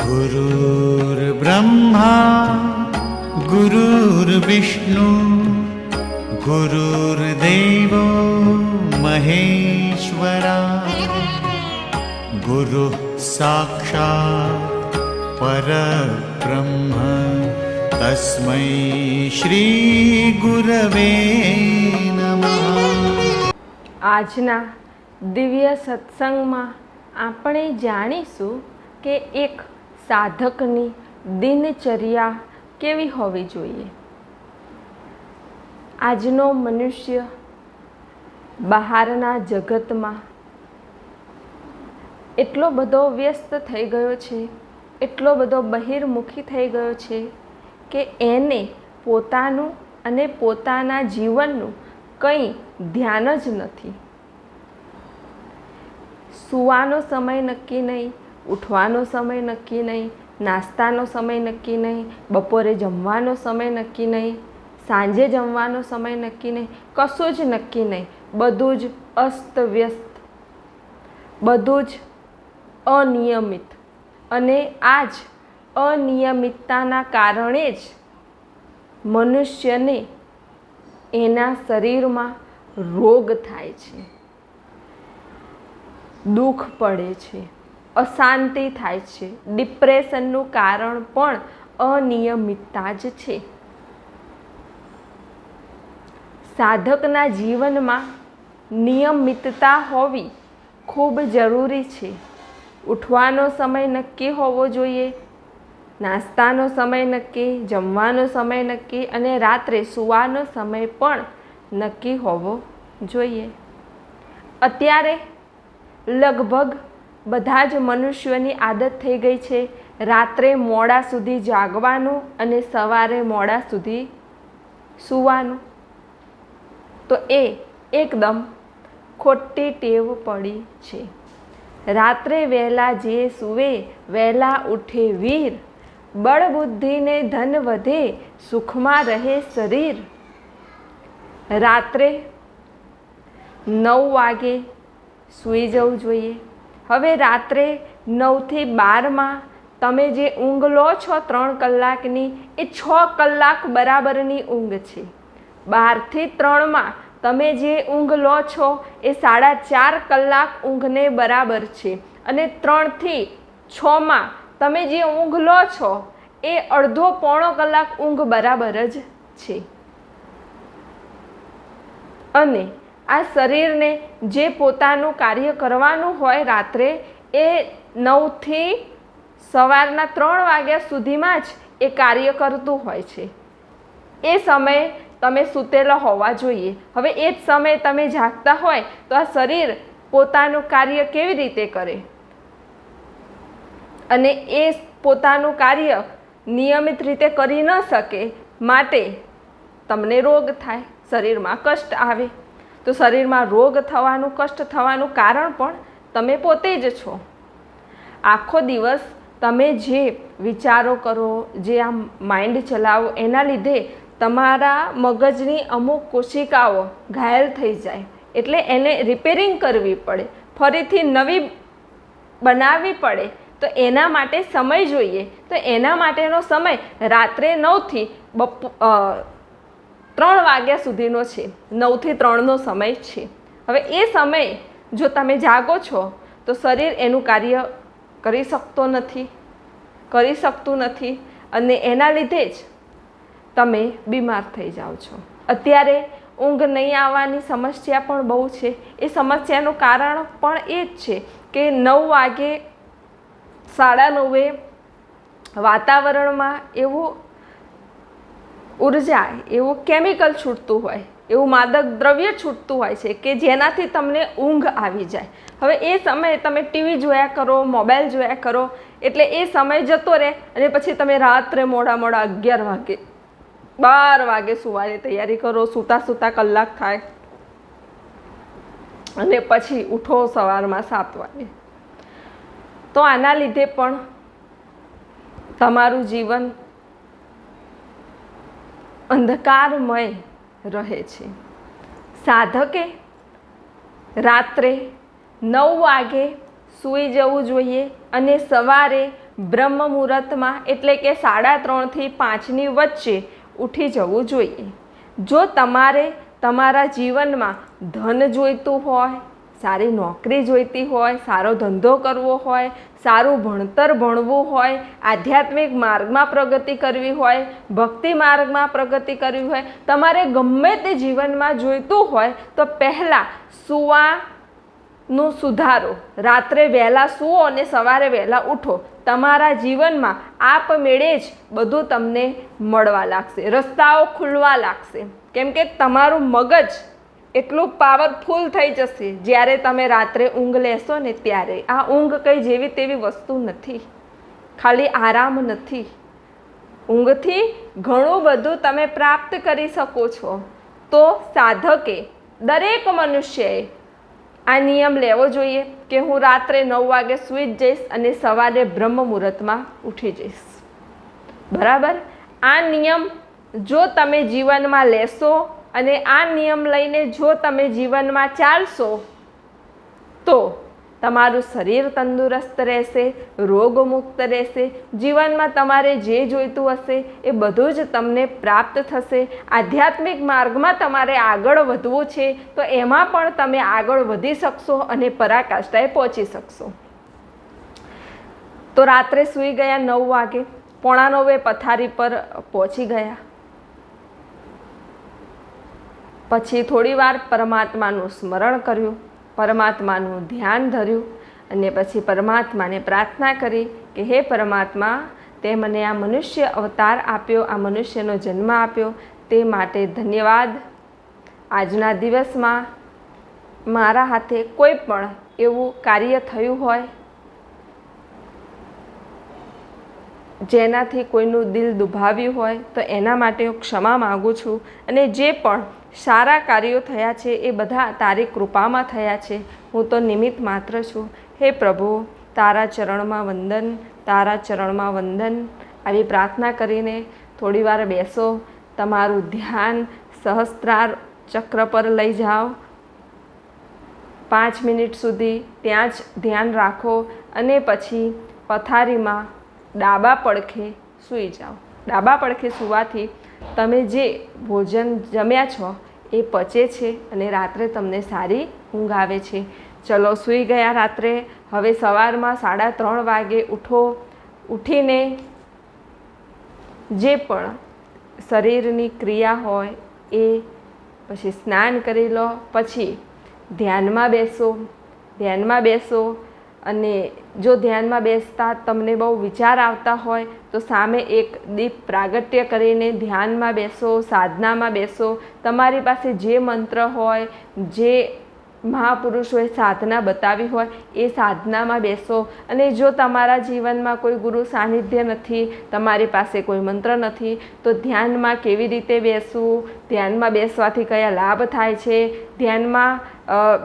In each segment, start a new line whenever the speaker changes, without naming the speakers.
गुरुर्ब्रह्मा गुरुर्विष्णु गुरुर्देवो महेश्वरा गुरुः साक्षात् परब्रह्म तस्मै श्रीगुरवे नमः
આજના દિવ્ય સત્સંગમાં આપણે જાણીશું કે એક સાધકની દિનચર્યા કેવી હોવી જોઈએ? આજનો મનુષ્ય બહારના જગતમાં એટલો બધો વ્યસ્ત થઈ ગયો છે, એટલો બધો બહિર્મુખી થઈ ગયો છે કે એને પોતાનું અને પોતાના જીવનનું કંઈ ધ્યાન જ નથી. સૂવાનો સમય નક્કી નહીં. ઉઠવાનો સમય નક્કી નહીં, નાસ્તાનો સમય નક્કી નહીં, બપોરે જમવાનો સમય નક્કી નહીં, સાંજે જમવાનો સમય નક્કી નહીં, કશું જ નક્કી નહીં. બધું જ અસ્તવ્યસ્ત, બધું જ અનિયમિત. અને આ જ અનિયમિતતાના કારણે જ મનુષ્યને એના શરીરમાં રોગ થાય છે. દુઃખ પડે છે. અશાંતિ થાય છે. ડિપ્રેશનનું કારણ પણ અનિયમિતતા જ છે. સાધકના જીવનમાં નિયમિતતા હોવી ખૂબ જરૂરી છે. ઉઠવાનો સમય નક્કી હોવો જોઈએ, નાસ્તાનો સમય નક્કી, જમવાનો સમય નક્કી અને રાત્રે સૂવાનો સમય પણ નક્કી હોવો જોઈએ. અત્યારે લગભગ બધા જ મનુષ્યોની આદત થઈ ગઈ છે રાત્રે મોડા સુધી જાગવાનું અને સવારે મોડા સુધી સૂવાનું. તો એ એકદમ ખોટી ટેવ પડી છે. રાત્રે વહેલા જે સૂવે, વહેલા ઉઠે વીર, બળબુદ્ધિને ધન વધે, સુખમાં રહે શરીર. રાત્રે નવ વાગે સૂઈ જવું જોઈએ. હવે રાત્રે નવથી બારમાં તમે જે ઊંઘ લો છો ત્રણ કલાકની, એ છ કલાક બરાબરની ઊંઘ છે. બારથી ત્રણમાં તમે જે ઊંઘ લો છો, એ સાડા ચાર કલાક ઊંઘને બરાબર છે. અને ત્રણથી છમાં તમે જે ઊંઘ લો છો, એ અડધો પોણો કલાક ઊંઘ બરાબર જ છે. અને આ શરીરને જે પોતાનું કાર્ય કરવાનું હોય રાત્રે, એ નવથી સવારના ત્રણ વાગ્યા સુધીમાં જ એ કાર્ય કરતું હોય છે. એ સમયે તમે સૂતેલા હોવા જોઈએ. હવે એ જ સમયે તમે જાગતા હોય તો આ શરીર પોતાનું કાર્ય કેવી રીતે કરે? અને એ પોતાનું કાર્ય નિયમિત રીતે કરી ન શકે માટે તમને રોગ થાય, શરીરમાં કષ્ટ આવે. તો શરીરમાં રોગ થવાનું, કષ્ટ થવાનું કારણ પણ તમે પોતે જ છો. આખો દિવસ તમે જે વિચારો કરો, જે આ માઇન્ડ ચલાવો, એના લીધે તમારા મગજની અમુક કોશિકાઓ ઘાયલ થઈ જાય. એટલે એને રિપેરિંગ કરવી પડે. ફરીથી નવી બનાવવી પડે. તો એના માટે સમય જોઈએ. તો એના માટેનો સમય રાત્રે નવથી બપ ત્રણ વાગ્યા સુધીનો છે. નવથી ત્રણનો સમય છે. હવે એ સમય જો તમે જાગો છો, તો શરીર એનું કાર્ય કરી શકતો નથી, કરી શકતું નથી અને એના લીધે જ તમે બીમાર થઈ જાઓ છો. અત્યારે ઊંઘ નહીં આવવાની સમસ્યા પણ બહુ છે. એ સમસ્યાનું કારણ પણ એ જ છે કે નવ વાગે સાડા નવે વાતાવરણમાં એવું ઊર્જા એવું કેમિકલ છૂટતું હોય, એવું માદક દ્રવ્ય છૂટતું હોય છે કે જેનાથી તમને ઊંઘ આવી જાય. હવે એ સમયે તમે ટીવી જોયા કરો મોબાઈલ જોયા કરો, એટલે એ સમય જતો રહે અને પછી તમે રાત્રે મોડા મોડા અગિયાર વાગે, બાર વાગે સુવાની તૈયારી કરો, સૂતા સૂતા કલાક થાય. અને પછી ઉઠો સવારમાં સાત વાગે. તો આના લીધે પણ તમારું જીવન અંધકારમય રહે છે. સાધકે રાત્રે નવ વાગે સૂઈ જવું જોઈએ અને સવારે બ્રહ્મ મુહૂર્તમાં એટલે કે સાડા ત્રણથી પાંચની વચ્ચે ઉઠી જવું જોઈએ. જો તમારે તમારા જીવનમાં ધન જોઈતું હોય સારી નોકરી જોઈતી હોય, સારો ધંધો કરવો હોય, સારું ભણતર ભણવું હોય, આધ્યાત્મિક માર્ગમાં પ્રગતિ કરવી હોય, ભક્તિ માર્ગમાં પ્રગતિ કરવી હોય, તમારે ગમે તે જીવનમાં જોઈતું હોય, તો પહેલાં સુવાનું સુધારો. રાત્રે વહેલા સૂવો અને સવારે વહેલા ઉઠો. તમારા જીવનમાં આપમેળે જ બધું તમને મળવા લાગશે. રસ્તાઓ ખુલવા લાગશે. કેમ કે તમારું મગજ એટલું પાવરફુલ થઈ જશે જ્યારે તમે રાત્રે ઊંઘ લેશો ને ત્યારે. આ ઊંઘ કંઈ જેવી તેવી વસ્તુ નથી. ખાલી આરામ નથી. ઊંઘથી ઘણું બધું તમે પ્રાપ્ત કરી શકો છો. તો સાધકે, દરેક મનુષ્યએ આ નિયમ લેવો જોઈએ કે હું રાત્રે નવ વાગે સૂઈ જઈશ અને સવારે બ્રહ્મ મુહૂર્તમાં ઉઠી જઈશ. બરાબર? આ નિયમ જો તમે જીવનમાં લેશો અને આ નિયમ લઈને જો તમે જીવનમાં ચાલશો, તો તમારું શરીર તંદુરસ્ત રહેશે રોગમુક્ત રહેશે, જીવનમાં તમારે જે જોઈતું હશે એ બધું જ તમને પ્રાપ્ત થશે. આધ્યાત્મિક માર્ગમાં તમારે આગળ વધવું છે, તો એમાં પણ તમે આગળ વધી શકશો અને પરાકાષ્ઠાએ પહોંચી શકશો. તો રાત્રે સૂઈ ગયા નવ વાગે પોણા નવે પથારી પર પહોંચી ગયા. પછી થોડીવાર પરમાત્માનું સ્મરણ કર્યું, પરમાત્માનું ધ્યાન ધર્યું અને પછી પરમાત્માને પ્રાર્થના કરી કે હે પરમાત્મા, તે મને આ મનુષ્ય અવતાર આપ્યો, આ મનુષ્યનો જન્મ આપ્યો, તે માટે ધન્યવાદ. આજના દિવસમાં મારા હાથે કોઈ પણ એવું કાર્ય થયું હોય, જેનાથી કોઈનું દિલ દુભાવ્યું હોય, તો એના માટે હું ક્ષમા માગું છું અને જે પણ સારા કાર્યો થયા છે, એ બધા તારી કૃપામાં થયા છે. હું તો નિમિત્ત માત્ર છું. હે પ્રભુ, તારા ચરણમાં વંદન, તારા ચરણમાં વંદન. આવી પ્રાર્થના કરીને થોડીવાર બેસો, તમારું ધ્યાન સહસ્ત્રાર ચક્ર પર લઈ જાઓ. પાંચ મિનિટ સુધી ત્યાં જ ધ્યાન રાખો અને પછી પથારીમાં ડાબા પડખે સૂઈ જાઓ. ડાબા પડખે સૂવાથી તમે જે ભોજન જમ્યા છો એ પચે છે અને રાત્રે તમને સારી ઊંઘ આવે છે. ચલો સૂઈ ગયા રાત્રે. હવે સવારમાં સાડા ત્રણ વાગે ઉઠો. ઉઠીને જે પણ શરીરની ક્રિયા હોય એ પછી સ્નાન કરી લો. પછી ધ્યાનમાં બેસો. ધ્યાનમાં બેસો. અને જો ધ્યાનમાં બેસતા તમને બહુ વિચાર આવતા હોય, તો સામે એક દીપ પ્રાગટ્ય કરીને ધ્યાનમાં બેસો, સાધનામાં બેસો. તમારી પાસે જે મંત્ર હોય, જે મહાપુરુષોએ સાધના બતાવી હોય, એ સાધનામાં બેસો. અને જો તમારા જીવનમાં કોઈ ગુરુ સાનિધ્ય નથી, તમારી પાસે કોઈ મંત્ર નથી, તો ધ્યાનમાં કેવી રીતે બેસવું? ધ્યાનમાં બેસવાથી કયા લાભ થાય છે? ધ્યાનમાં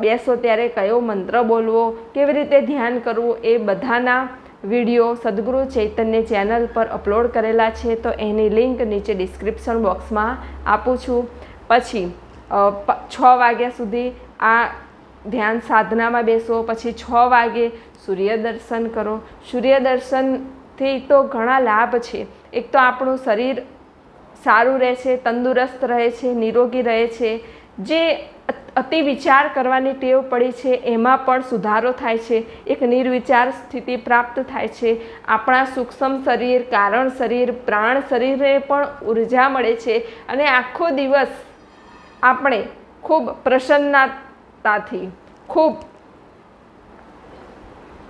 બેસો ત્યારે કયો મંત્ર બોલવો? કેવી રીતે ધ્યાન કરવું? એ બધાના વીડિયો સદગુરુ ચૈતન્ય ચેનલ પર અપલોડ કરેલા છે, તો એની લિંક નીચે ડિસ્ક્રિપ્શન બોક્સમાં આપું છું. પછી છ વાગ્યા સુધી આ ધ્યાન સાધનામાં બેસો, પછી છ વાગે સૂર્ય દર્શન કરો. સૂર્ય દર્શનથી તો ઘણા લાભ છે. એક તો આપણું શરીર સારું રહે છે તંદુરસ્ત રહે છે, નિરોગી રહે છે. જે અત- વિચાર કરવાની ટેવ પડી છે, એમાં પણ સુધારો થાય છે. એક નિર્વિચાર સ્થિતિ પ્રાપ્ત થાય છે. આપણા સૂક્ષ્મ શરીર, કારણ શરીર, પ્રાણ શરીરને પણ ઊર્જા મળે છે. અને આખો દિવસ આપણે ખૂબ પ્રસન્નતાથી ખૂબ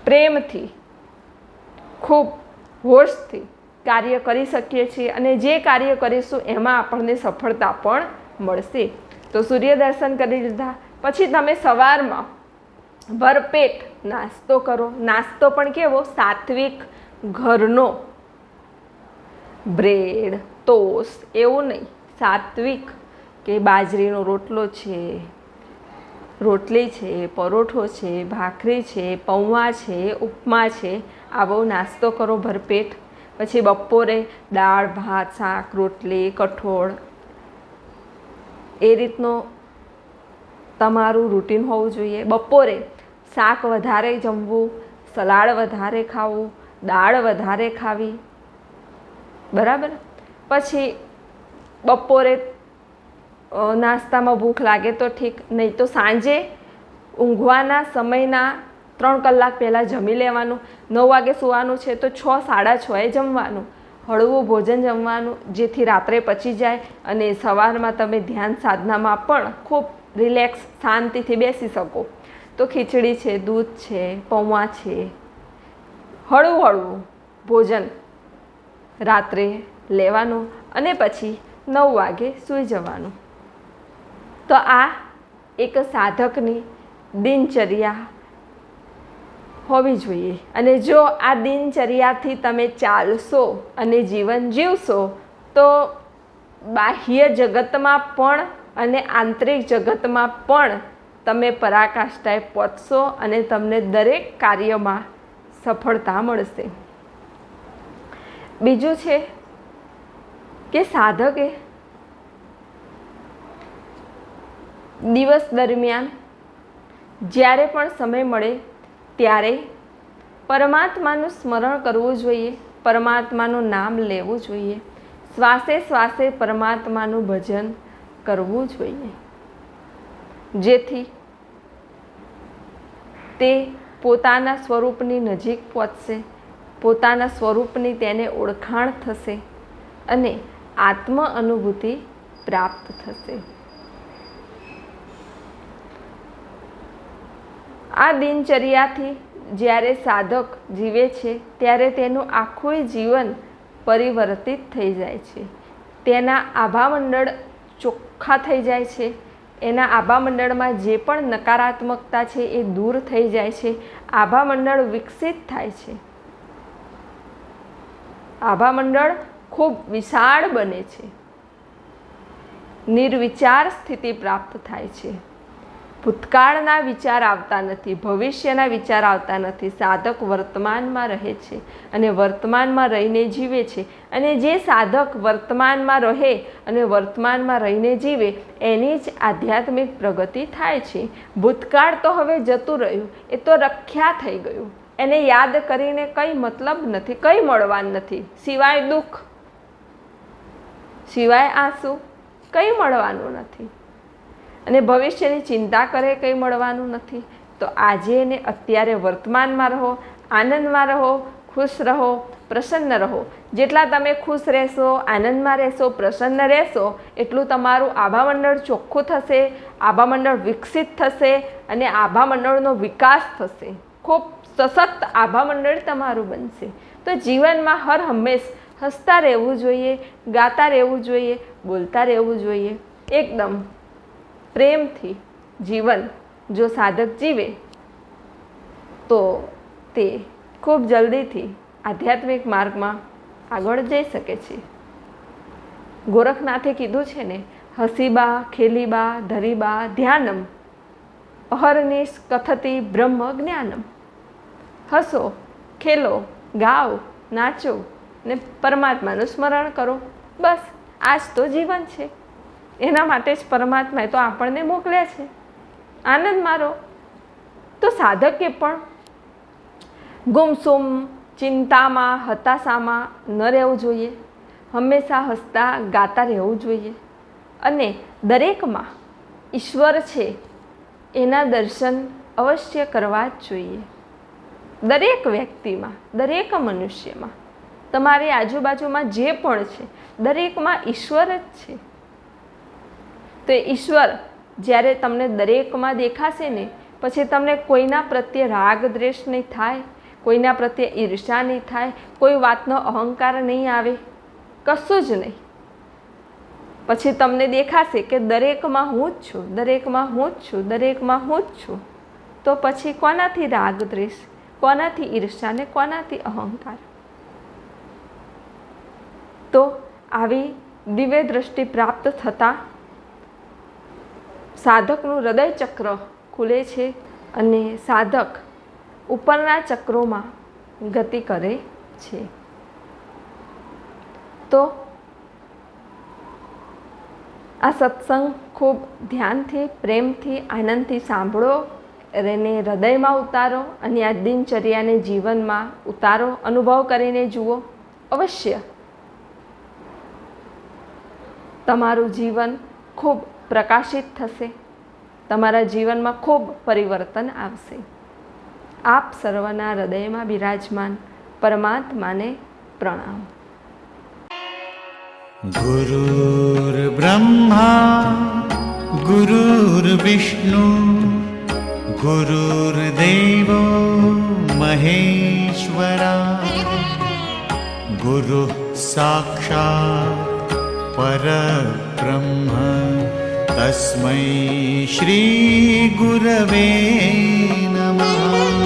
પ્રેમથી, ખૂબ હોશથી કાર્ય કરી શકીએ છીએ અને જે કાર્ય કરીશું એમાં આપણને સફળતા પણ મળશે. તો સૂર્ય દર્શન કરી લીધા. પછી તમે સવારમાં ભરપેટ નાસ્તો કરો. નાસ્તો પણ કેવો? સાત્વિક ઘરનો. બ્રેડ તોસ એવું નહીં. સાત્વિક કે બાજરીનો રોટલો છે. રોટલી છે, પરોઠો છે, ભાખરી છે, પૌવા છે, ઉપમા છે આવો નાસ્તો કરો ભરપેટ. પછી બપોરે દાળ, ભાત, શાક, રોટલી, કઠોળ. એ રીતનો તમારું રૂટીન હોવું જોઈએ. બપોરે શાક વધારે જમવું, સલાડ વધારે ખાવું, દાળ વધારે ખાવી. બરાબર? પછી બપોરે નાસ્તામાં ભૂખ લાગે તો ઠીક. નહીં તો સાંજે ઊંઘવાના સમયના ત્રણ કલાક પહેલાં જમી લેવાનું. નવ વાગે સુવાનું છે તો છ, સાડા છએ જમવાનું. હળવું ભોજન જમવાનું, જેથી રાત્રે પચી જાય અને સવારમાં તમે ધ્યાન સાધનામાં પણ ખૂબ રિલેક્સ, શાંતિથી બેસી શકો. તો ખીચડી છે, દૂધ છે, પૌવા છે. હળવું હળવું ભોજન રાત્રે લેવાનું અને પછી નવ વાગે સૂઈ જવાનું. તો આ એક સાધકની દિનચર્યા હોવી જોઈએ. અને જો આ દિનચર્યાથી તમે ચાલશો અને જીવન જીવશો, તો બાહ્ય જગતમાં પણ અને આંતરિક જગતમાં પણ તમે પરાકાષ્ઠાએ પહોંચશો અને તમને દરેક કાર્યમાં સફળતા મળશે. બીજું છે કે સાધકે દિવસ દરમિયાન જ્યારે પણ સમય મળે ત્યારે પરમાત્માનું સ્મરણ કરવું જોઈએ, પરમાત્માનું નામ લેવું જોઈએ, શ્વાસે શ્વાસે પરમાત્માનું ભજન કરવું જોઈએ. જેથી તે પોતાના સ્વરૂપની નજીક પહોંચશે, પોતાના સ્વરૂપની તેને ઓળખાણ થશે અને આત્મ અનુભૂતિ પ્રાપ્ત થશે. આ દિનચર્યાથી જ્યારે સાધક જીવે છે, ત્યારે તેનું આખું જીવન પરિવર્તિત થઈ જાય છે. તેના આભામંડળ ચોખ્ખા થઈ જાય છે. એના આભામંડળમાં જે પણ નકારાત્મકતા છે એ દૂર થઈ જાય છે. આભામંડળ વિકસિત થાય છે. આભામંડળ ખૂબ વિશાળ બને છે. નિર્વિચાર સ્થિતિ પ્રાપ્ત થાય છે. ભૂતકાળના વિચાર આવતા નથી, ભવિષ્યના વિચાર આવતા નથી. સાધક વર્તમાનમાં રહે છે અને વર્તમાનમાં રહીને જીવે છે. અને જે સાધક વર્તમાનમાં રહે અને વર્તમાનમાં રહીને જીવે, એની જ આધ્યાત્મિક પ્રગતિ થાય છે. ભૂતકાળ તો હવે જતું રહ્યું, એ તો રખ્યા થઈ ગયું. એને યાદ કરીને કંઈ મતલબ નથી, કંઈ મળવાનું નથી. સિવાય દુઃખ, સિવાય આંસુ, કંઈ મળવાનું નથી. અને ભવિષ્યની ચિંતા કરે કંઈ મળવાનું નથી. તો આજે ને અત્યારે વર્તમાનમાં રહો, આનંદમાં રહો, ખુશ રહો, પ્રસન્ન રહો. જેટલા તમે ખુશ રહેશો, આનંદમાં રહેશો, પ્રસન્ન રહેશો, એટલું તમારું આભામંડળ ચોખ્ખું થશે આભામંડળ વિકસિત થશે અને આભામંડળનો વિકાસ થશે. ખૂબ સશક્ત આભામંડળ તમારું બનશે. તો જીવનમાં હર હંમેશ હસતા રહેવું જોઈએ, ગાતા રહેવું જોઈએ, બોલતા રહેવું જોઈએ. એકદમ. પ્રેમથી જીવન જો સાધક જીવે, તો તે ખૂબ જલ્દીથી આધ્યાત્મિક માર્ગમાં આગળ જઈ શકે છે. ગોરખનાથે કીધું છે ને, હસીબા, ખેલીબા, ધરીબા, ધ્યાનમ, અહરનિશ, કથતી, બ્રહ્મ, જ્ઞાનમ. હસો, ખેલો, ગાઓ, નાચો ને પરમાત્માનું સ્મરણ કરો. બસ આ જ તો જીવન છે. એના માટે જ પરમાત્માએ તો આપણને મોકલ્યા છે. આનંદ મારો. તો સાધકે પણ ગુમસુમ, ચિંતામાં, હતાશામાં ન રહેવું જોઈએ. હંમેશા હસતા, ગાતા રહેવું જોઈએ. અને દરેકમાં ઈશ્વર છે, એના દર્શન અવશ્ય કરવા જ જોઈએ. દરેક વ્યક્તિમાં, દરેક મનુષ્યમાં, તમારી આજુબાજુમાં જે પણ છે, દરેકમાં ઈશ્વર જ છે. તો ઈશ્વર, જ્યારે તમને દરેકમાં દેખાશે ને, પછી તમને કોઈના પ્રત્યે રાગ દ્વેષ નહીં થાય, કોઈના પ્રત્યે ઈર્ષા નહીં થાય, કોઈ વાતનો અહંકાર નહીં આવે, કશું જ નહીં. પછી તમને દેખાશે કે દરેકમાં હું જ છું, દરેકમાં હું જ છું, દરેકમાં હું જ છું. તો પછી કોનાથી રાગ દ્વેષ, કોનાથી ઈર્ષા ને કોનાથી અહંકાર? તો આવી દિવ્ય દ્રષ્ટિ પ્રાપ્ત થતાં સાધકનું હૃદય ચક્ર ખુલે છે અને સાધક ઉપરના ચક્રોમાં ગતિ કરે છે. તો આ સત્સંગ ખૂબ ધ્યાનથી, પ્રેમથી, આનંદથી સાંભળો, એને હૃદયમાં ઉતારો અને આ દિનચર્યાને જીવનમાં ઉતારો, અનુભવ કરીને જુઓ. અવશ્ય. તમારું જીવન ખૂબ પ્રકાશિત થશે. તમારા જીવનમાં ખૂબ પરિવર્તન આવશે. આપ સર્વના હૃદયમાં બિરાજમાન પરમાત્માને પ્રણામ.
ગુરુર્બ્રહ્મા ગુરુર્વિષ્ણુ ગુરુર્દેવ મહેશ્વરા, ગુરુ સાક્ષાત પરબ્રહ્મ. तस्मै श्रीगुरवे नमः